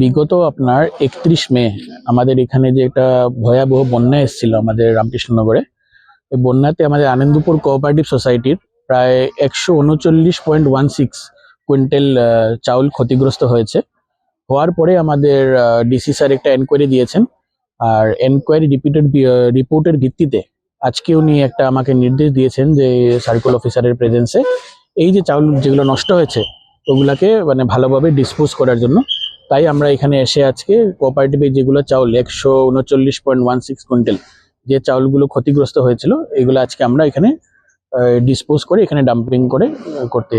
বিগত আপনার একত্রিশ মে, আমাদের এখানে যে একটা ভয়াবহ বন্যা এসেছিল আমাদের রামকৃষ্ণনগরে, এই বন্যাতে আমাদের আনন্দপুর কোঅপারেটিভ সোসাইটির প্রায় একশো উনচল্লিশ পয়েন্ট ওয়ান সিক্স কুইন্টাল চাউল ক্ষতিগ্রস্ত হয়েছে। হওয়ার পরে আমাদের ডিসি স্যার একটা এনকোয়ারি দিয়েছেন। আর এনকোয়ারি রিপিটেড রিপোর্টের ভিত্তিতে আজকে উনি একটা আমাকে নির্দেশ দিয়েছেন যে সার্কেল অফিসারের প্রেজেন্সে এই যে চাউল যেগুলো নষ্ট হয়েছে ওগুলাকে মানে ভালোভাবে ডিসপোজ করার জন্য। তাই আমরা এখানে এসে আজকে কোঅপারেটিভে যেগুলো চাউল, একশো উনচল্লিশ পয়েন্ট ওয়ান সিক্স কুইন্টাল যে চাউলগুলো ক্ষতিগ্রস্ত হয়েছিল, এগুলো আজকে আমরা এখানে ডিসপোজ করে এখানে ডাম্পিং করে করতে